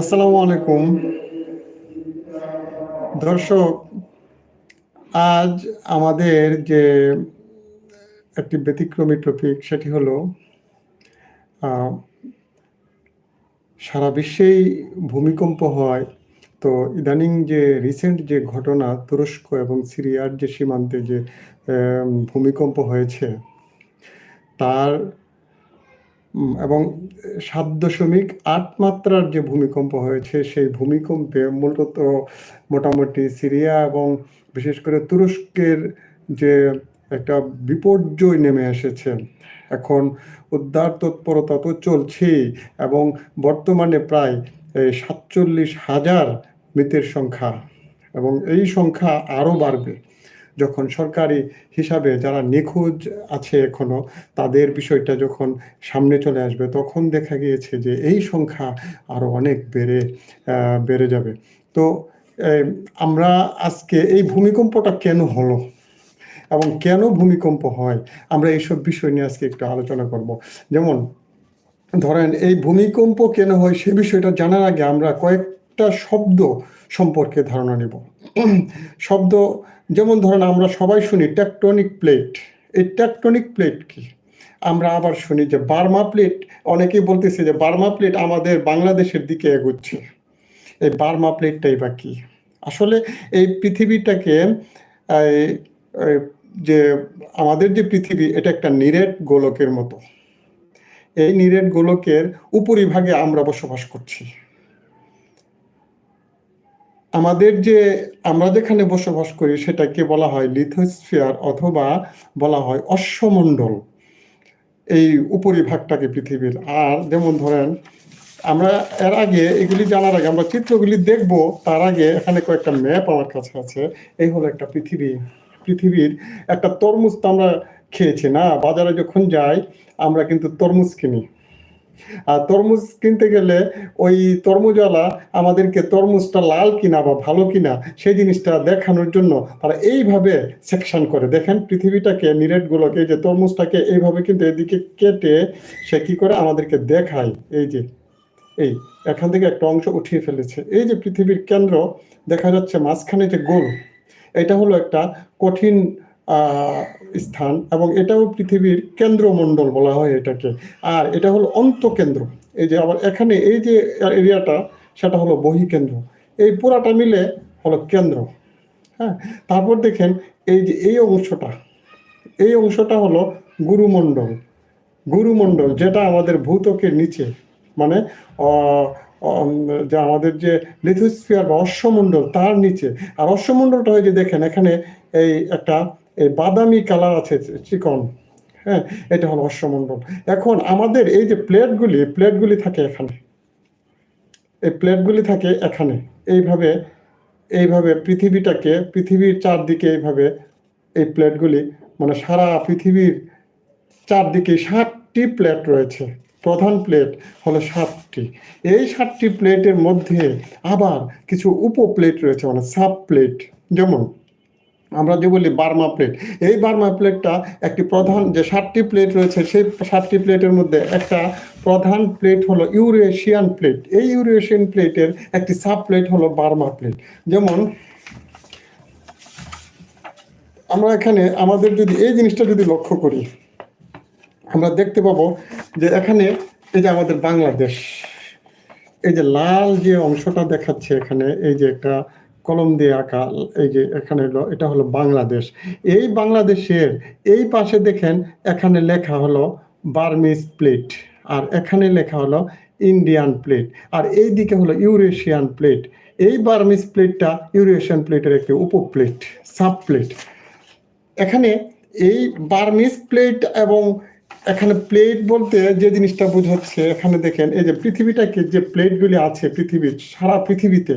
আসসালামু আলাইকুম। দর্শক, আজ আমাদের যে একটি ব্যতিক্রমী টপিক সেটি হলো সারা বিশ্বেই ভূমিকম্প হয়। তো ইদানিং যে রিসেন্ট যে ঘটনা, তুরস্ক এবং সিরিয়ার যে সীমান্তে যে ভূমিকম্প হয়েছে, তার এবং সাত দশমিক আট মাত্রার যে ভূমিকম্প হয়েছে, সেই ভূমিকম্পে মূলত মোটামুটি সিরিয়া এবং বিশেষ করে তুরস্কের যে একটা বিপর্যয় নেমে এসেছে। এখন উদ্ধার তৎপরতা তো চলছেই এবং বর্তমানে প্রায় সাতচল্লিশ হাজার মৃতের সংখ্যা এবং এই সংখ্যা আরও বাড়বে। যখন সরকারি হিসাবে যারা নিখোঁজ আছে এখনও, তাদের বিষয়টা যখন সামনে চলে আসবে, তখন দেখা গিয়েছে যে এই সংখ্যা আরও অনেক বেড়ে বেড়ে যাবে। তো আমরা আজকে এই ভূমিকম্পটা কেন হলো এবং কেন ভূমিকম্প হয়, আমরা এইসব বিষয় নিয়ে আজকে একটু আলোচনা করব। যেমন, ধরেন এই ভূমিকম্প কেন হয় সে বিষয়টা জানার আগে আমরা কয়েকটা শব্দ সম্পর্কে ধারণা নেব। শব্দ, যেমন ধরেন আমরা সবাই শুনি টেকটনিক প্লেট এই টেকটনিক প্লেট কি? আমরা আবার শুনি যে বার্মা প্লেট অনেকেই বলতেছে যে বার্মা প্লেট আমাদের বাংলাদেশের দিকে এগোচ্ছে। এই বার্মা প্লেটটাই বা কি? আসলে এই পৃথিবীটাকে যে আমাদের যে পৃথিবী, এটা একটা নিরেট গোলকের মতো। এই নিরেট গোলকের উপরিভাগে আমরা বসবাস করছি। আমাদের যে আমরা যেখানে বসবাস করি সেটাকে বলা হয় লিথোস্ফিয়ার অথবা বলা হয় অশ্বমণ্ডল। এই উপরিভাগটাকে পৃথিবীর। আর যেমন ধরেন, আমরা এর আগে এগুলি জানার আগে আমরা চিত্রগুলি দেখব, তার আগে এখানে কয়েকটা ম্যাপ আমার কাছে আছে। এই হলো একটা পৃথিবী। পৃথিবীর একটা তরমুজ তো আমরা খেয়েছি না? বাজারে যখন যাই, আমরা কিন্তু তরমুজ কিনি। আর তরমুজ কিনতে গেলে ওই তরমুজওয়ালা আমাদেরকে তরমুজটা লাল কিনা বা ভালো কিনা সেই জিনিসটা দেখানোর জন্য তারা এইভাবে সেকশন করে। দেখেন পৃথিবীটাকে নিরেটগুলোকে যে তরমুজটাকে এইভাবে কিন্তু এদিকে কেটে সে কি করে আমাদেরকে দেখায়। এই যে, এই এখান থেকে একটা অংশ উঠিয়ে ফেলেছে। এই যে পৃথিবীর কেন্দ্র, দেখা যাচ্ছে মাঝখানে যে গোল, এটা হলো একটা কঠিন স্থান এবং এটাও পৃথিবীর কেন্দ্রমণ্ডল বলা হয় এটাকে। আর এটা হলো অন্তকেন্দ্র। এই যে আবার এখানে এই যে এরিয়াটা, সেটা হলো বহিকেন্দ্র। এই পুরাটা মিলে হলো কেন্দ্র। হ্যাঁ? তারপর দেখেন এই যে এই অংশটা। এই অংশটা হলো গুরুমণ্ডল। গুরুমণ্ডল, যেটা আমাদের ভূতকের নিচে। মানে যে আমাদের যে লিথোস্ফিয়ার বা অশ্বমণ্ডল, তার নিচে। আর অশ্বমণ্ডলটা হয় যে দেখেন, এখানে এই একটা এই বাদামি কালার আছে, চিকন হ্যাঁ এটা হলো অশ্বমণ্ডল। এখন আমাদের এই যে প্লেটগুলি প্লেটগুলি থাকে এখানে। এই প্লেটগুলি থাকে এখানে। এইভাবে এইভাবে পৃথিবীটাকে, পৃথিবীর চারদিকে এইভাবে এই প্লেটগুলি মানে সারা পৃথিবীর চারদিকে সাতটি প্লেট রয়েছে। প্রধান প্লেট হলো সাতটি। এই সাতটি প্লেটের মধ্যে আবার কিছু উপ প্লেট রয়েছে মানে সাব প্লেট। যেমন আমরা যে বলি বার্মা প্লেট, এই বার্মা প্লেটটা একটি প্রধান যে সাতটি প্লেট রয়েছে, সেই সাতটি প্লেটের মধ্যে একটা প্রধান প্লেট হলো ইউরেশিয়ান প্লেট। এই ইউরেশিয়ান প্লেটের একটি সাব প্লেট হলো বার্মা প্লেট। যেমন, আমরা এখানে আমাদের যদি এই জিনিসটা যদি লক্ষ্য করি, আমরা দেখতে পাবো যে এখানে এই যে আমাদের বাংলাদেশ, এই যে লাল যে অংশটা দেখাচ্ছে এখানে, এই যে একটা কলম দিয়ে আঁকা, এই যে এখানে হলো, এটা হলো বাংলাদেশ। এই বাংলাদেশের এই পাশে দেখেন, এখানে লেখা হলো বার্মিস প্লেট, আর এখানে লেখা হলো ইন্ডিয়ান প্লেট, আর এই দিকে হলো ইউরেশিয়ান প্লেট। এই বার্মিস প্লেটটা ইউরেশিয়ান প্লেটের একটি উপপ্লেট সাব প্লেট এখানে এই বার্মিস প্লেট এবং এখানে প্লেট বলতে যে জিনিসটা বোঝাচ্ছে, এখানে দেখেন, এই যে পৃথিবীটাকে যে প্লেটগুলি আছে, পৃথিবীর, সারা পৃথিবীতে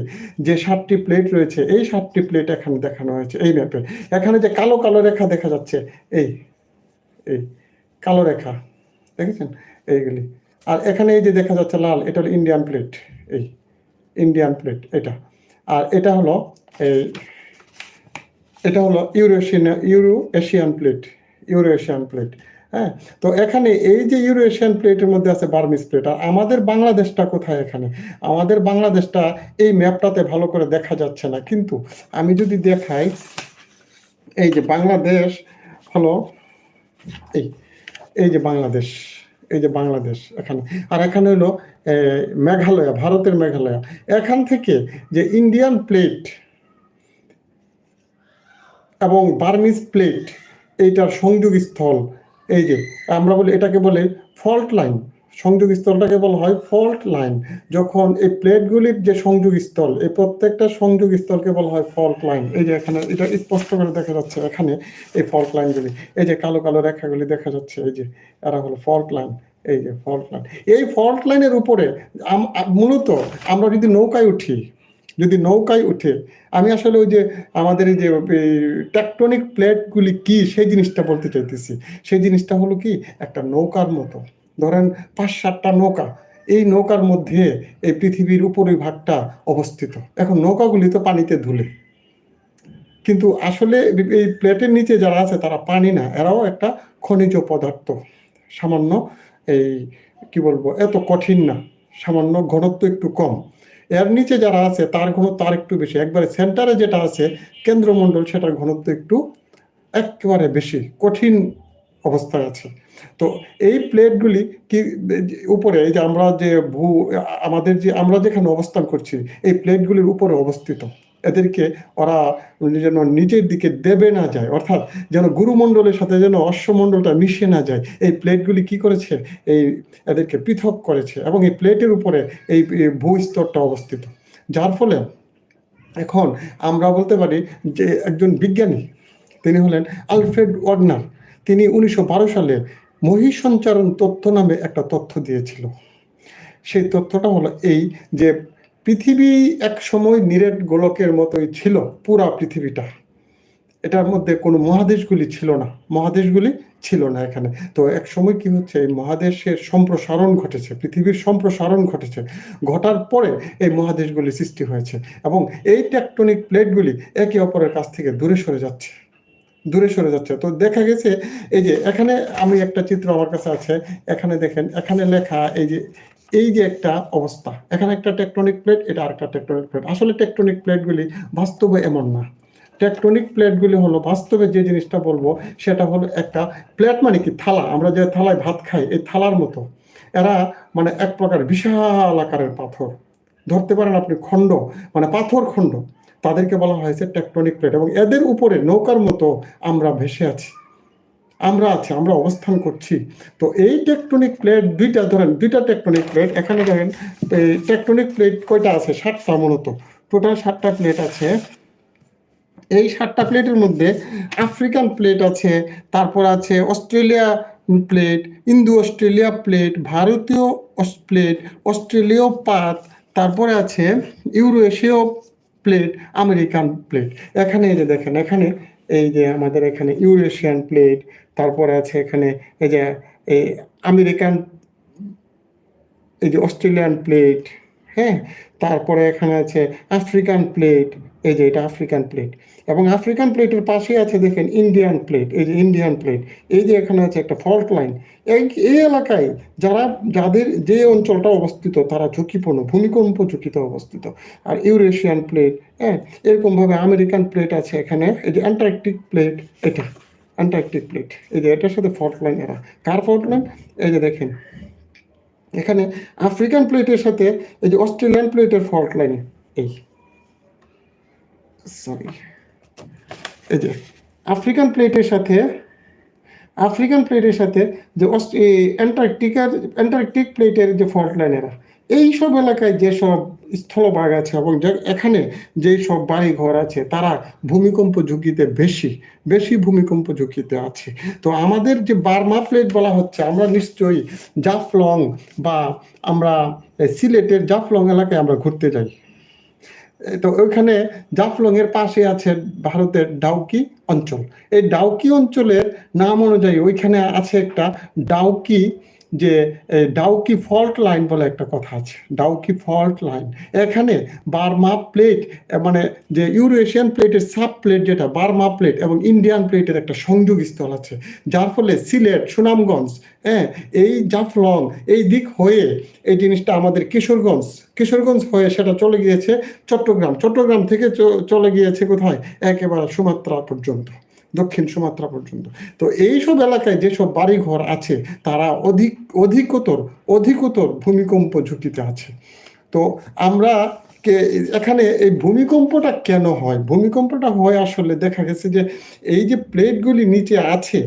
যে সাতটি প্লেট রয়েছে, এই সাতটি প্লেট এখানে দেখানো হয়েছে, এই ম্যাপে এখানে যে কালো কালো রেখা দেখা যাচ্ছে, এই এই, কালো রেখা, দেখেছেন? এইগুলি। আর এখানে এই যে দেখা যাচ্ছে লাল, এটা হলো ইন্ডিয়ান প্লেট এই ইন্ডিয়ান প্লেট এটা। আর এটা হলো, এই, এটা হলো Eurasian Euro Asian plate Euro Asian plate হ্যাঁ? তো এখানে এই যে ইউরোশিয়ান প্লেটের মধ্যে আছে বার্মিস প্লেট আর আমাদের বাংলাদেশটা কোথায় এখানে? আমাদের বাংলাদেশটা এই ম্যাপটাতে ভালো করে দেখা যাচ্ছে না। কিন্তু আমি যদি দেখাই, এই যে বাংলাদেশ, হলো, এই এই যে বাংলাদেশ, এই যে বাংলাদেশ এখানে। আর এখানে হলো মেঘালয়, ভারতের মেঘালয়। এখান থেকে যে ইন্ডিয়ান প্লেট এবং বার্মিজ প্লেট এইটার সংযোগ স্থল এই যে, আমরা বলি এটাকে বলে ফল্ট লাইন সংযোগ স্থলটাকে বলা হয় ফল্ট লাইন যখন এই প্লেটগুলির যে সংযোগ স্থল, এই প্রত্যেকটা সংযোগ স্থলকে বলা হয় ফল্ট লাইন এই যে এখানে, এটা স্পষ্ট করে দেখা যাচ্ছে এখানে এই ফল্ট লাইনগুলি এই যে কালো কালো রেখাগুলি দেখা যাচ্ছে, এই যে, এরা হলো ফল্ট লাইন এই যে ফল্ট লাইন এই ফল্ট লাইনের উপরে মূলত আমরা যদি নৌকায় উঠি যদি নৌকায় উঠে, আমি আসলে ওই যে আমাদের এই যে টেকটনিক প্লেটগুলি কি, সেই জিনিসটা বলতে চাইতেছি। সেই জিনিসটা হলো কি, একটা নৌকার মতো। ধরেন পাঁচ সাতটা নৌকা, এই নৌকার মধ্যে এই পৃথিবীর উপরি ভাগটা অবস্থিত। এখন নৌকাগুলি তো পানিতে ধুলে। কিন্তু আসলে এই প্লেটের নিচে যারা আছে, তারা পানি না, এরাও একটা খনিজ পদার্থ। সামান্য এই, কি বলব, এত কঠিন না। সামান্য ঘনত্ব একটু কম। এর নিচে যারা আছে, তার ঘনত্ব আর একটু বেশি। একবারে সেন্টারে যেটা আছে, কেন্দ্রমণ্ডল সেটার ঘনত্ব একটু একেবারে বেশি, কঠিন অবস্থায় আছে। তো এই প্লেটগুলি কি, উপরে এই যে আমরা যে ভূ, আমাদের যে, আমরা যেখানে অবস্থান করছি, এই প্লেটগুলির উপরে অবস্থিত। এদেরকে ওরা যেন নিজের দিকে দেবে না যায়, অর্থাৎ যেন গুরুমণ্ডলের সাথে যেন অশ্বমণ্ডলটা মিশে না যায়। এই প্লেটগুলি কি করেছে? এই এদেরকে পৃথক করেছে এবং এই প্লেটের উপরে এই ভূস্তরটা অবস্থিত। যার ফলে এখন আমরা বলতে পারি যে একজন বিজ্ঞানী, তিনি হলেন আলফ্রেড ওয়ার্নার। তিনি উনিশশো বারো সালে মহিসঞ্চারণ তথ্য নামে একটা তথ্য দিয়েছিল। সেই তথ্যটা হলো এই যে পৃথিবী এক সময় নিরেট গোলকের মতোই ছিল পুরা পৃথিবীটা। এটার মধ্যে কোনো মহাদেশগুলি ছিল না, মহাদেশগুলি ছিল না এখানে। তো এক সময় কি হচ্ছে, এই মহাদেশের সম্প্রসারণ ঘটেছে, পৃথিবীর সম্প্রসারণ ঘটেছে। ঘটার পরে এই মহাদেশগুলি সৃষ্টি হয়েছে এবং এই টেকটনিক প্লেটগুলি একে অপরের কাছ থেকে দূরে সরে যাচ্ছে, দূরে সরে যাচ্ছে। তো দেখা গেছে, এই যে এখানে আমি একটা চিত্র আমার কাছে আছে, এখানে দেখেন, এখানে লেখা এই যে এই যে একটা অবস্থা, এখানে একটা টেকটনিক প্লেট এটা আরেকটা টেকটনিক প্লেট আসলে টেকটনিক প্লেটগুলি বাস্তবে এমন না। টেকটনিক প্লেটগুলি হলো বাস্তবে যে জিনিসটা বলব, সেটা হলো একটা প্লেট মানে কি থালা। আমরা যে থালায় ভাত খাই, এই থালার মতো। এরা মানে এক প্রকার বিশাল আকারের পাথর। ধরতে পারেন আপনি খণ্ড মানে পাথর খণ্ড। তাদেরকে বলা হয়েছে টেকটনিক প্লেট এবং এদের উপরে নৌকার মতো আমরা ভেসে আছি। আমরা আছি, আমরা অবস্থান করছি। তো এই টেকটনিক প্লেট দুইটা ধরেন, দুইটা টেকটনিক প্লেট এখানে ধরেন টেকটনিক প্লেট কয়টা আছে? সাতটা মূলত। টোটাল সাতটা প্লেট আছে। এই সাতটা প্লেটের মধ্যে আফ্রিকান প্লেট আছে, তারপর আছে Australia plate Indo Australia plate ভারতীয় প্লেট অস্ট্রেলীয় পাত, তারপরে আছে ইউরো এশীয় প্লেট আমেরিকান প্লেট এখানে এই যে দেখেন, এখানে এই যে আমাদের এখানে ইউরেশিয়ান প্লেট তারপরে আছে এখানে এই যে এই আমেরিকান, এই যে অস্ট্রেলিয়ান প্লেট হ্যাঁ? তারপরে এখানে আছে আফ্রিকান প্লেট, এই যে এটা আফ্রিকান প্লেট। এবং আফ্রিকান প্লেটের পাশে আছে দেখেন ইন্ডিয়ান প্লেট, এই যে ইন্ডিয়ান প্লেট। এই যে এখানে আছে একটা ফল্ট লাইন। এই এই এলাকায় যারা, যাদের যে অঞ্চলটা অবস্থিত, তারা ঝুঁকিপূর্ণ, ভূমিকম্প ঝুঁকিতে অবস্থিত। আর ইউরেশিয়ান প্লেট হ্যাঁ? এরকমভাবে আমেরিকান প্লেট আছে এখানে, এই যে অ্যান্টার্কটিক প্লেট, এটা। অ্যান্টার্কটিক প্লেট এই যে এটার সাথে ফল্ট লাইন এরা। কার ফল্ট লাইন এই যে দেখেন। এখানে আফ্রিকান প্লেটের সাথে এই যে অস্ট্রেলিয়ান প্লেটের ফল্ট লাইন এই। সরি এই যে আফ্রিকান প্লেটের সাথে আফ্রিকান প্লেটের সাথে যে অস্ট- এই অ্যান্টার্কটিকার অ্যান্টার্কটিক প্লেটের যে ফল্ট লাইন এরা। এই সব এলাকায় যেসব স্থলভাগ আছে এবং এখানে যেই সব বাড়ি ঘর আছে, তারা ভূমিকম্প ঝুঁকিতে বেশি বেশি ভূমিকম্প ঝুঁকিতে আছে। তো আমাদের যে বার্মা প্লেট বলা হচ্ছে, আমরা নিশ্চয়ই জাফলং বা আমরা সিলেটের জাফলং এলাকায় আমরা ঘুরতে যাই। তো ওইখানে জাফলং এর পাশে আছে ভারতের ডাউকি অঞ্চল। এই ডাউকি অঞ্চলের নাম অনুযায়ী ওইখানে আছে একটা ডাউকি যে ডাউকি ফল্ট লাইন বলে একটা কথা আছে ডাউকি ফল্ট লাইন এখানে বার্মা প্লেট মানে যে ইউরোশিয়ান প্লেটের সাব প্লেট যেটা বার্মা প্লেট এবং ইন্ডিয়ান প্লেটের একটা সংযোগ স্থল আছে, যার ফলে সিলেট, সুনামগঞ্জ হ্যাঁ এই জাফলং, এই দিক হয়ে এই জিনিসটা আমাদের কিশোরগঞ্জ কিশোরগঞ্জ হয়ে সেটা চলে গিয়েছে চট্টগ্রাম। চট্টগ্রাম থেকে চলে গিয়েছে কোথায়? একেবারে সুমাত্রা পর্যন্ত। দক্ষিণ সুমাত্রা পর্যন্ত। তো এই সব এলাকায় যেসব বাড়িঘর আছে, তারা অধিক, অধিকতর অধিকতর ভূমিকম্প ঝুঁকিতে আছে। তো আমরা কে, এখানে এই ভূমিকম্পটা কেন হয়? ভূমিকম্পটা হয় আসলে দেখা গেছে যে, এই যে প্লেটগুলি নিচে আছে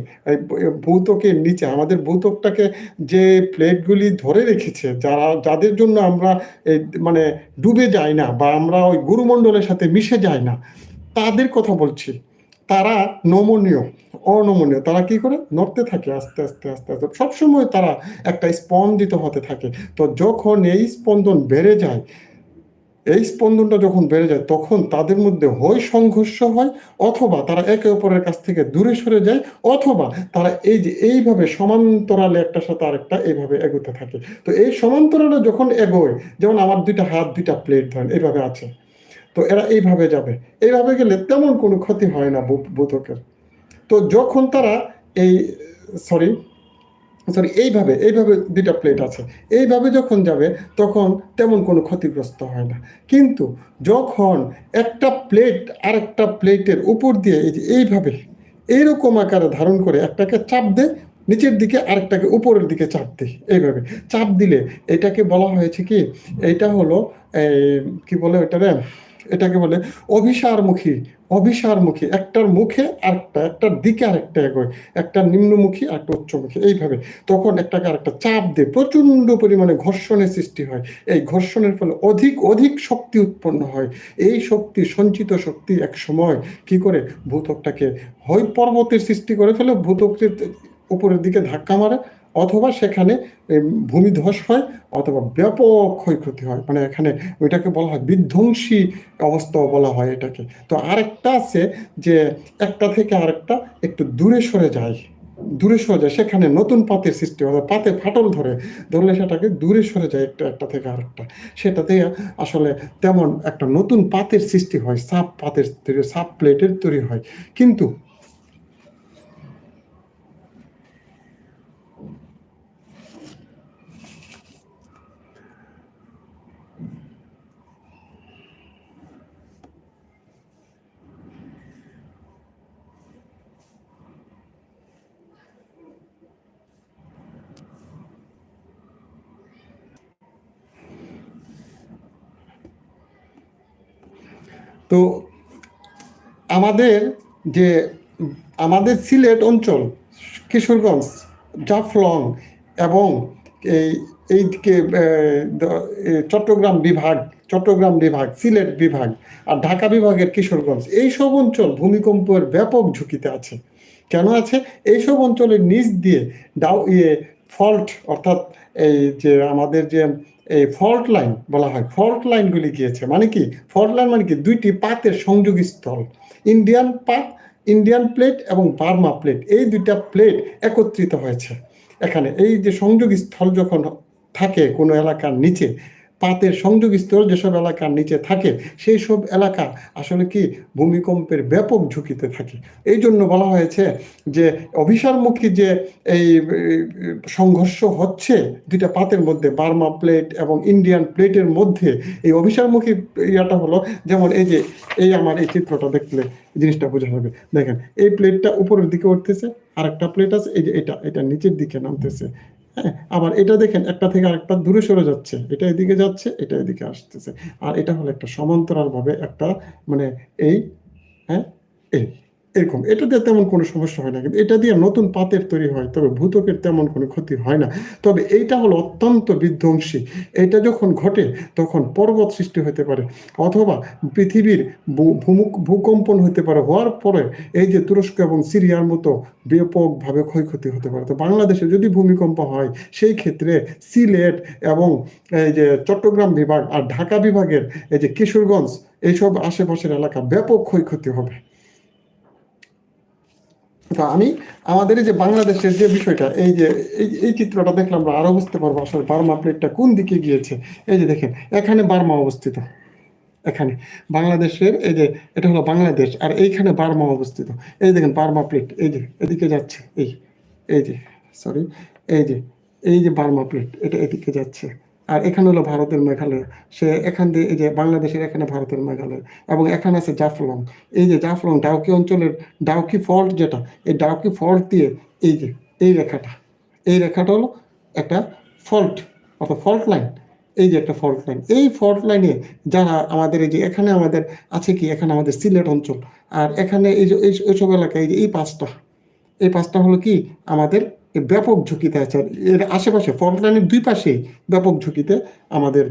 ভৌতকের নিচে, আমাদের ভৌতকটাকে যে প্লেটগুলি ধরে রেখেছে, যারা, যাদের জন্য আমরা মানে ডুবে যাই না বা আমরা ওই গুরুমণ্ডলের সাথে মিশে যাই না, তাদের কথা বলছি। তারা নমনীয়, অনমনীয়। তারা কি করে? নড়তে থাকে আস্তে আস্তে আস্তে আস্তে। সবসময় তারা একটা স্পন্দিত হতে থাকে। তো যখন এই স্পন্দন বেড়ে যায়, এই স্পন্দনটা যখন বেড়ে যায়, তখন তাদের মধ্যে হয় সংঘর্ষ হয়, অথবা তারা একে অপরের কাছ থেকে দূরে সরে যায়, অথবা তারা এই যে এইভাবে সমান্তরালে একটা সাথে আরেকটা এইভাবে এগোতে থাকে। তো এই সমান্তরালে যখন এগোয়, যেমন আমার দুইটা হাত, দুইটা প্লেট ধরেন, এইভাবে আছে। তো এরা এইভাবে যাবে। এইভাবে গেলে তেমন কোনো ক্ষতি হয় না ভূতকের তো যখন তারা এই সরি সরি এইভাবে এইভাবে দুইটা প্লেট আছে। এইভাবে যখন যাবে, তখন তেমন কোনো ক্ষতিগ্রস্ত হয় না। কিন্তু যখন একটা প্লেট আর একটা প্লেটের উপর দিয়ে এই যে এইভাবে, এইরকম আকারে ধারণ করে একটাকে চাপ দেয়, নিচের দিকে আরেকটাকে উপরের দিকে চাপ দেয়, এইভাবে। চাপ দিলে এটাকে বলা হয়েছে কি? এইটা হলো কি বলে ওটারে এটাকে বলে অভিসারমুখী অভিসারমুখী, একটার মুখে আরেকটা, একটার দিকে আরেকটা এগোয় একটা নিম্নমুখী আর একটা উচ্চমুখী, এইভাবে। তখন একটাকে আরেকটা চাপ দিয়ে প্রচণ্ড পরিমাণে ঘর্ষণের সৃষ্টি হয়। এই ঘর্ষণের ফলে অধিক অধিক শক্তি উৎপন্ন হয়। এই শক্তি, সঞ্চিত শক্তি এক সময় কি করে? ভূতকটাকে হয় পর্বতের সৃষ্টি করে ফেলে ভূতককে উপরের দিকে ধাক্কা মারে অথবা সেখানে ভূমিধ্বস হয় অথবা ব্যাপক ক্ষয়ক্ষতি হয়। মানে এখানে ওইটাকে বলা হয় বিধ্বংসী অবস্থাও বলা হয় এটাকে। তো আরেকটা আছে যে একটা থেকে আরেকটা একটু দূরে সরে যায়। দূরে সরে যায়। সেখানে নতুন পাতের সৃষ্টি হয় পাতে ফাটল ধরে, ধরলে সেটাকে দূরে সরে যায় একটা একটা থেকে আরেকটা। সেটাতে আসলে তেমন একটা নতুন পাতের সৃষ্টি হয় সাপ পাতের তৈরি সাপ প্লেটের তৈরি হয়। কিন্তু তো আমাদের যে, আমাদের সিলেট অঞ্চল, কিশোরগঞ্জ, জাফলং এবং এই, এইদিকে চট্টগ্রাম বিভাগ চট্টগ্রাম বিভাগ, সিলেট বিভাগ আর ঢাকা বিভাগের কিশোরগঞ্জ এই সব অঞ্চল ভূমিকম্পের ব্যাপক ঝুঁকিতে আছে। কেন আছে? এইসব অঞ্চলের নিচ দিয়ে ডাউ ইয়ে ফল্ট অর্থাৎ এই যে আমাদের যে এই ফল্ট লাইন বলা হয়। ফল্ট লাইনগুলি গিয়েছে মানে কি? ফল্ট লাইন মানে কি? দুইটি পাতের সংযোগস্থল ইন্ডিয়ান পাত ইন্ডিয়ান প্লেট এবং বার্মা প্লেট এই দুইটা প্লেট একত্রিত হয়েছে। এখানে এই যে সংযোগী স্থল যখন থাকে কোনো এলাকার নিচে পাতের সংযোগ স্থল যেসব এলাকার নিচে থাকে সেই সব এলাকা আসলে কি ভূমিকম্পের ব্যাপক ঝুঁকিতে থাকে। এই জন্য বলা হয়েছে যে অভিসারমুখী যে এই, সংঘর্ষ হচ্ছে দুইটা পাতের মধ্যে বার্মা প্লেট এবং ইন্ডিয়ান প্লেটের মধ্যে এই অভিসারমুখী ইয়াটা হলো যেমন এই যে এই আমার এই চিত্রটা দেখলে জিনিসটা বোঝা যাবে। দেখেন এই প্লেটটা উপরের দিকে উঠতেছে আর একটা প্লেট আছে এই যে এটা এটা নিচের দিকে নামতেছে। হ্যাঁ আবার এটা দেখেন, একটা থেকে আরেকটা দূরে সরে যাচ্ছে। এটা এদিকে যাচ্ছে, এটা এদিকে আসতেছে। আর এটা হলো একটা সমান্তরাল ভাবে একটা মানে এই হ্যাঁ এই। এরকম এটাতে তেমন কোনো সমস্যা হয় না, কিন্তু এটা দিয়ে নতুন পাতের তৈরি হয়, তবে ভূতকের তেমন কোনো ক্ষতি হয় না। তবে এইটা হলো অত্যন্ত বিধ্বংসী, এটা যখন ঘটে, তখন পর্বত সৃষ্টি হতে পারে, অথবা পৃথিবীর ভূকম্পন হতে পারে, হওয়ার পরে এই যে তুরস্ক এবং সিরিয়ার মতো ব্যাপকভাবে ক্ষয়ক্ষতি হতে পারে। তো বাংলাদেশে যদি ভূমিকম্প হয়, সেই ক্ষেত্রে সিলেট এবং এই যে চট্টগ্রাম বিভাগ আর ঢাকা বিভাগের এই যে কিশোরগঞ্জ, এইসব আশেপাশের এলাকা ব্যাপক ক্ষয়ক্ষতি হবে। তো আমি আমাদের এই যে বাংলাদেশের যে বিষয়টা, এই যে, এই চিত্রটা দেখলাম আমরা আরও বুঝতে পারব আসলে বার্মা প্লেটটা কোন দিকে গিয়েছে। এই যে দেখেন, এখানে বার্মা অবস্থিত। এখানে বাংলাদেশের, এই যে, এটা হলো বাংলাদেশ, আর এইখানে বার্মা অবস্থিত। এই দেখেন, বার্মা প্লেট এই যে, এদিকে যাচ্ছে, এই এই যে সরি এই যে এই যে বার্মা প্লেট এটা এদিকে যাচ্ছে। আর এখানে হলো ভারতের মেঘালয়। সে এখান দিয়ে এই যে বাংলাদেশের এখানে ভারতের মেঘালয় এবং এখানে আছে জাফলং। এই যে জাফলং, ডাউকি অঞ্চলের ডাউকি ফল্ট যেটা, এই ডাউকি ফল্ট দিয়ে এই যে, এই রেখাটা এই রেখাটা হলো একটা ফল্ট, অর্থাৎ ফল্ট লাইন। এই যে একটা ফল্ট লাইন। এই ফল্ট লাইনে যারা আমাদের এই যে, এখানে আমাদের আছে কি? এখানে আমাদের সিলেট অঞ্চল। আর এখানে এই যে, এই, এইসব এলাকায় এই যে, এই পাঁচটা এই পাঁচটা হলো কি? আমাদের ব্যাপক ঝুঁকিতে আছে। এর আশেপাশে ফল্ট লাইনের দুই পাশেই ব্যাপক ঝুঁকিতে আমাদের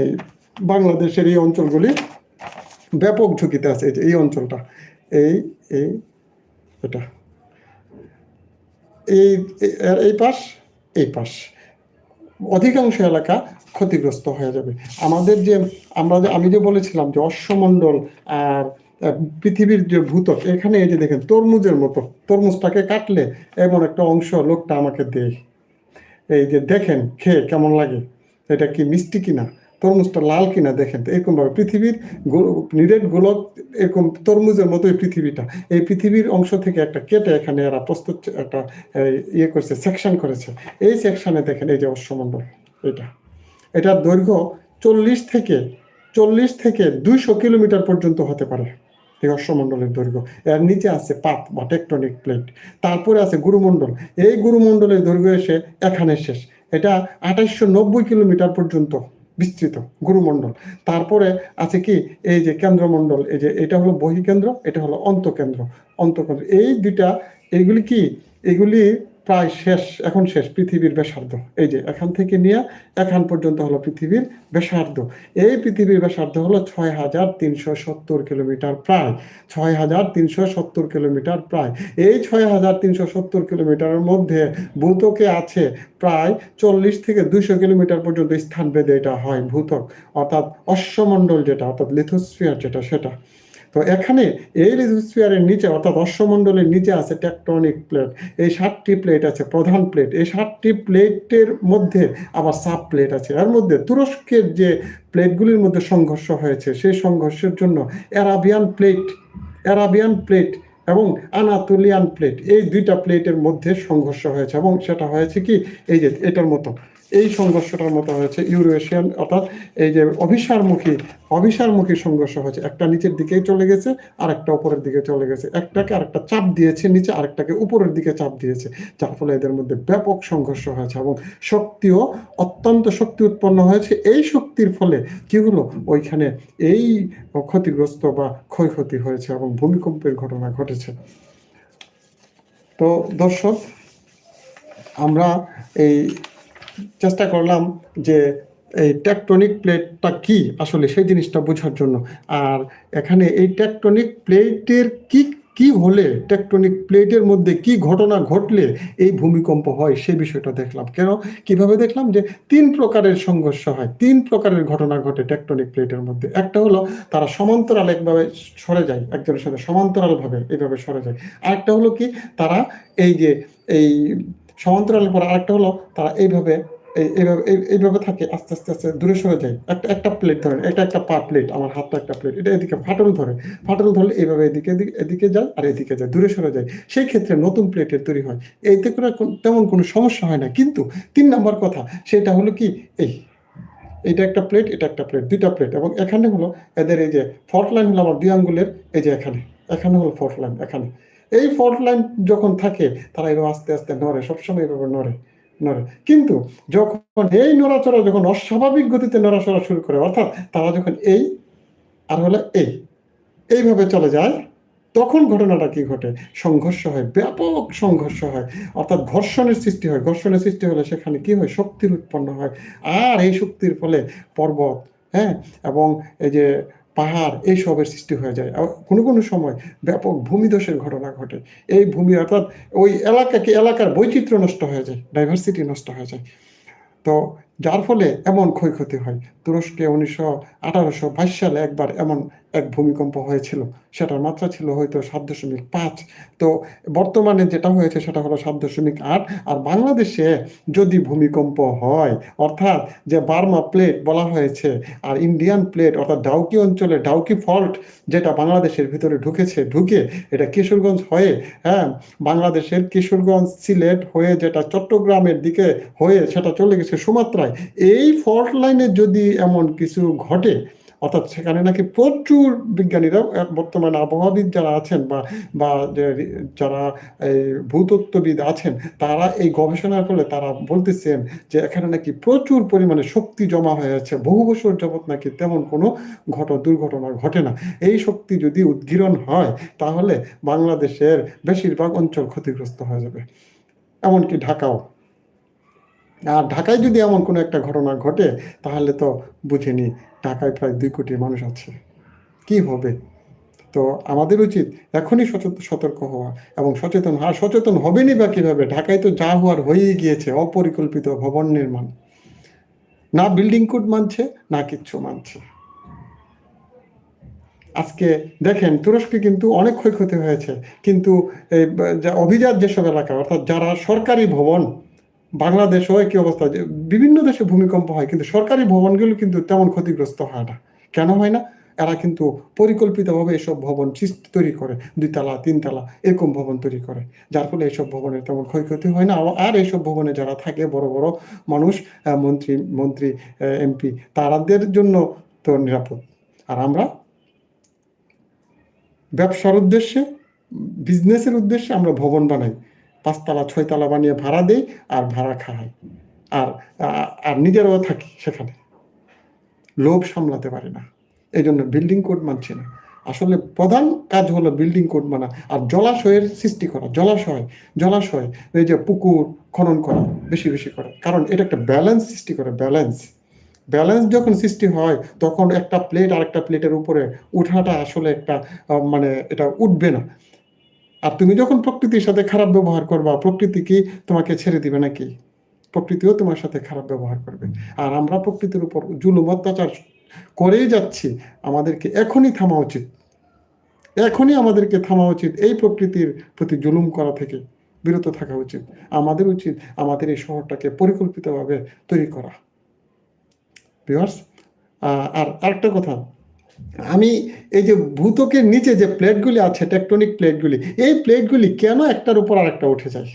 এই বাংলাদেশের এই অঞ্চলগুলি ব্যাপক ঝুঁকিতে আছে। এই অঞ্চলটা, এই এই, এটা, এই এই- পাশ, এই পাশ। অধিকাংশ এলাকা ক্ষতিগ্রস্ত হয়ে যাবে। আমাদের যে, আমরা আমি যে বলেছিলাম যে অশ্বমণ্ডল আর পৃথিবীর যে ভূতক, এখানে এই যে দেখেন, তরমুজের মতো, তরমুজটাকে কাটলে এমন একটা অংশ লোকটা আমাকে দেয়। এই যে দেখেন, খেয়ে কেমন লাগে? এটা কি মিষ্টি কিনা? তরমুজটা লাল কিনা দেখেন? তো এরকম ভাবে পৃথিবীর নিরেট গোলক এরকম তরমুজের মতোই পৃথিবীটা। এই পৃথিবীর অংশ থেকে একটা কেটে এখানে এরা প্রস্তুত, একটা ইয়ে করেছে, সেকশন করেছে। এই সেকশনে দেখেন, এই যে অশ্বমণ্ডল, এটা। এটার দৈর্ঘ্য চল্লিশ থেকে চল্লিশ থেকে দুইশো কিলোমিটার পর্যন্ত হতে পারে। অশ্বমণ্ডলের দৈর্ঘ্য। এর নিচে আছে পাত বা টেকটনিক প্লেট তারপরে আছে গুরুমণ্ডল। এই গুরুমণ্ডলের দৈর্ঘ্য এসে এখানে শেষ। এটা আঠাশশো নব্বই কিলোমিটার পর্যন্ত বিস্তৃত গুরুমণ্ডল। তারপরে আছে কি? এই যে কেন্দ্রমণ্ডল, এই যে এটা হলো বহিকেন্দ্র, এটা হলো অন্তকেন্দ্র। অন্তকেন্দ্র। এই দুইটা, এইগুলি কি? এগুলি প্রায় শেষ, এখন শেষ, পৃথিবীর ব্যাসার্ধ। এই যে, এখান থেকে নিয়ে এখান পর্যন্ত হলো পৃথিবীর ব্যাসার্ধ। এই পৃথিবীর ব্যাসার্ধ হলো ছয় হাজার তিনশো সত্তর কিলোমিটার প্রায় ছয় হাজার তিনশো সত্তর কিলোমিটার প্রায়। এই ছয় হাজার তিনশো সত্তর কিলোমিটারের মধ্যে ভূতকে আছে প্রায় চল্লিশ থেকে দুইশো কিলোমিটার পর্যন্ত স্থান বেঁধে এটা হয় ভূতক, অর্থাৎ অশ্বমণ্ডল যেটা, অর্থাৎ লিথোস্ফিয়ার যেটা, সেটা। তো এখানে এই লিথোস্ফিয়ারের নিচে অর্থাৎ অশ্বমণ্ডলের নিচে আছে টেকটনিক প্লেট এই সাতটি প্লেট আছে, প্রধান প্লেট এই সাতটি প্লেটের মধ্যে আবার সাব প্লেট আছে। এর মধ্যে তুরস্কের যে প্লেটগুলির মধ্যে সংঘর্ষ হয়েছে, সেই সংঘর্ষের জন্য অ্যারাবিয়ান প্লেট অ্যারাবিয়ান প্লেট এবং আনাতোলিয়ান প্লেট এই দুইটা প্লেটের মধ্যে সংঘর্ষ হয়েছে এবং সেটা হয়েছে কি? এই যে এটার মতো। এই সংঘর্ষটার মতো হয়েছে ইউরোশিয়ান, অর্থাৎ এই যে অভিসারমুখী অভিসারমুখী সংঘর্ষ হয়েছে। একটা নিচের দিকেই চলে গেছে আর একটা উপরের দিকে চলে গেছে। একটাকে আরেকটা চাপ দিয়েছে নিচে, আরেকটাকে উপরের দিকে চাপ দিয়েছে, যার ফলে এদের মধ্যে ব্যাপক সংঘর্ষ হয়েছে এবং শক্তিও অত্যন্ত শক্তি উৎপন্ন হয়েছে। এই শক্তির ফলে কি হলো? ওইখানে এই ক্ষতিগ্রস্ত বা ক্ষয়ক্ষতি হয়েছে এবং ভূমিকম্পের ঘটনা ঘটেছে। তো দর্শক, আমরা এই চেষ্টা করলাম যে এই টেকটনিক প্লেটটা কি আসলে সেই জিনিসটা বোঝার জন্য। আর এখানে এই টেকটনিক প্লেটের কি কি হলে টেকটনিক প্লেটের মধ্যে কি ঘটনা ঘটলে এই ভূমিকম্প হয় সেই বিষয়টা দেখলাম। কেন? কীভাবে দেখলাম যে তিন প্রকারের সংঘর্ষ হয়, তিন প্রকারের ঘটনা ঘটে টেকটনিক প্লেটের মধ্যে। একটা হলো তারা সমান্তরাল একভাবে সরে যায়, একজনের সাথে সমান্তরালভাবে এইভাবে সরে যায়। আরেকটা হলো কি তারা এই যে, এই সমান্তরাল পর আরেকটা হলো, তারা এইভাবে, এই- এইভাবে এই- এইভাবে থাকে, আস্তে আস্তে আস্তে দূরে সরে যায়। একটা একটা প্লেট ধরেন এটা একটা পা প্লেট আমার হাতটা একটা প্লেট এটা এদিকে ফাটল ধরে। ফাটল ধরলে এইভাবে এদিকে এদিকে যায় আর এদিকে যায়, দূরে সরে যায়। সেই ক্ষেত্রে নতুন প্লেটের তৈরি হয়। করে কোন- তেমন কোনো সমস্যা হয় না। কিন্তু তিন নম্বর কথা, সেটা হলো কি, এই এটা একটা প্লেট এটা একটা প্লেট দুইটা প্লেট এবং এখানে হলো এদের এই যে ফর্ট লাইন হলো আমার দুই আঙ্গুলের, এই যে এখানে এখানে হলো ফল্ট লাইন এখানে। এই ফল্ট লাইন যখন থাকে, তারা এভাবে আস্তে আস্তে নড়ে, সবসময় এভাবে নড়ে নড়ে। কিন্তু যখন এই নড়াচড়া যখন অস্বাভাবিক গতিতে নড়াচড়া শুরু করে, অর্থাৎ তারা যখন এই আর হলো এই, এইভাবে চলে যায়, তখন ঘটনাটা কি ঘটে? সংঘর্ষ হয়, ব্যাপক সংঘর্ষ হয়। অর্থাৎ ঘর্ষণের সৃষ্টি হয়। ঘর্ষণের সৃষ্টি হলে সেখানে কি হয়? শক্তির উৎপন্ন হয়। আর এই শক্তির ফলে পর্বত হ্যাঁ? এবং এই যে পাহাড় এইসবের সৃষ্টি হয়ে যায়। কোনো কোনো সময় ব্যাপক ভূমিধসের ঘটনা ঘটে। এই ভূমি অর্থাৎ ওই এলাকা কি, এলাকার বৈচিত্র্য নষ্ট হয়ে যায় ডাইভার্সিটি নষ্ট হয়ে যায়। তো যার ফলে এমন ক্ষয়ক্ষতি হয়। তুরস্কে উনিশশো আঠারোশো বাইশ সালে একবার এমন এক ভূমিকম্প হয়েছিল, সেটার মাত্রা ছিল হয়তো সাত দশমিক পাঁচ। তো বর্তমানে যেটা হয়েছে সেটা হলো সাত দশমিক আট। আর বাংলাদেশে যদি ভূমিকম্প হয়, অর্থাৎ যে বার্মা প্লেট বলা হয়েছে, আর ইন্ডিয়ান প্লেট, অর্থাৎ ডাউকি অঞ্চলে ডাউকি ফল্ট যেটা বাংলাদেশের ভিতরে ঢুকেছে, ঢুকে এটা কিশোরগঞ্জ হয়ে হ্যাঁ বাংলাদেশের কিশোরগঞ্জ সিলেট হয়ে যেটা চট্টগ্রামের দিকে হয়ে সেটা চলে গেছে সুমাত্রায়। এই ফল্ট লাইনে যদি এমন কিছু ঘটে অর্থাৎ সেখানে নাকি প্রচুর বিজ্ঞানীরা বর্তমানে আবহাওয়াবিদ যারা আছেন বা বা যারা এই ভূতত্ত্ববিদ আছেন, তারা এই গবেষণার ফলে তারা বলতেছেন যে এখানে নাকি প্রচুর পরিমাণে শক্তি জমা হয়ে আছে। বহু বছর যাবত নাকি তেমন কোনো ঘট, দুর্ঘটনা ঘটে না। এই শক্তি যদি উদ্গীরণ হয়, তাহলে বাংলাদেশের বেশিরভাগ অঞ্চল ক্ষতিগ্রস্ত হয়ে যাবে। এমনকি ঢাকাও। আর ঢাকায় যদি এমন কোনো একটা ঘটনা ঘটে, তাহলে তো বুঝিনি ঢাকায় প্রায় দুই কোটি মানুষ আছে। কি হবে? তো আমাদের উচিত এখনই সতর্ক হওয়া এবং সচেতন আর সচেতন হবেনি বা কীভাবে? ঢাকায় তো যা হওয়ার হয়েই গিয়েছে, অপরিকল্পিত ভবন নির্মাণ। না বিল্ডিং কোড মানছে, না কিচ্ছু মানছে। আজকে দেখেন, তুরস্কে কিন্তু অনেক ক্ষয়ক্ষতি হয়েছে। কিন্তু অভিজাত যেসব এলাকা, অর্থাৎ যারা সরকারি ভবন বাংলাদেশও একই অবস্থা? বিভিন্ন দেশে ভূমিকম্প হয়, কিন্তু সরকারি ভবনগুলো কিন্তু তেমন ক্ষতিগ্রস্ত হয় না। কেন হয় না? এরা কিন্তু পরিকল্পিতভাবে এসব ভবন তৈরি করে, দুইতলা, তিনতলা, এরকম ভবন তৈরি করে। যার ফলে এইসব ভবনের তেমন ক্ষয়ক্ষতি হয় না। আর এইসব ভবনে যারা থাকে, বড় বড় মানুষ মন্ত্রী মন্ত্রী এমপি, তারাদের জন্য তো নিরাপদ। আর আমরা ব্যবসার উদ্দেশ্যে বিজনেসের উদ্দেশ্যে আমরা ভবন বানাই। পাঁচতলা, ছয়তলা বানিয়ে ভাড়া দেই আর ভাড়া খাই আর আর নিজেরাও থাকি সেখানে। লোভ সামলাতে পারি না। এই জন্য বিল্ডিং কোড মানছি না। আসলে প্রধান কাজ হলো বিল্ডিং কোড মানা। আর জলাশয়ের সৃষ্টি করা, জলাশয় জলাশয়, এই যে পুকুর খনন করা, বেশি বেশি করা। কারণ এটা একটা ব্যালেন্স সৃষ্টি করে ব্যালেন্স ব্যালেন্স যখন সৃষ্টি হয়, তখন একটা প্লেট আর একটা প্লেটের উপরে উঠাটা আসলে একটা মানে এটা উঠবে না। আর তুমি যখন প্রকৃতির সাথে খারাপ ব্যবহার করবা, প্রকৃতি কি তোমাকে ছেড়ে দিবে নাকি? প্রকৃতিও তোমার সাথে খারাপ ব্যবহার করবে। আর আমরা প্রকৃতির উপর জুলুম, অত্যাচার করেই যাচ্ছি, আমাদেরকে এখনই থামা উচিত। এখনই আমাদেরকে থামা উচিত এই প্রকৃতির প্রতি জুলুম করা থেকে বিরত থাকা উচিত। আমাদের উচিত আমাদের এই শহরটাকে পরিকল্পিতভাবে তৈরি করা। আর আরেকটা কথা আমি এই যে ভূতকের নিচে যে প্লেটগুলি আছে টেকটনিক প্লেটগুলি এই প্লেটগুলি কেন একটার উপর আরেকটা উঠে যায়?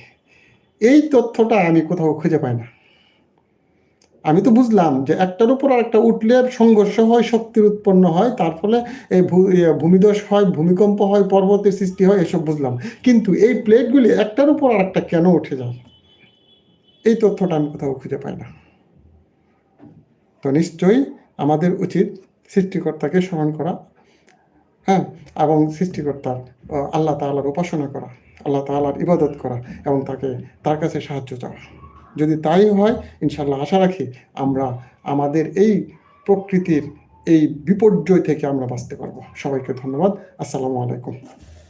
এই তথ্যটা আমি কোথাও খুঁজে পাই না। আমি তো বুঝলাম যে একটার উপর আরেকটা উঠলে সংঘর্ষ হয় শক্তির উৎপন্ন হয় তার ফলে এই ভূ- ইয়ে, হয় ভূমিকম্প হয় পর্বতের সৃষ্টি হয় এসব বুঝলাম। কিন্তু এই প্লেটগুলি একটার উপর আরেকটা কেন উঠে যায়? এই তথ্যটা আমি কোথাও খুঁজে পাই না। তো নিশ্চয়ই আমাদের উচিত সৃষ্টিকর্তাকে স্মরণ করা হ্যাঁ? এবং সৃষ্টিকর্তার আল্লাহ তালার উপাসনা করা, আল্লাহ তাআলার ইবাদত করা এবং তাকে, তার কাছে সাহায্য চাওয়া। যদি তাই হয় ইনশাল্লাহ আশা রাখি আমরা, আমাদের এই প্রকৃতির এই বিপর্যয় থেকে আমরা বাঁচতে পারব। সবাইকে ধন্যবাদ। আসসালামু আলাইকুম।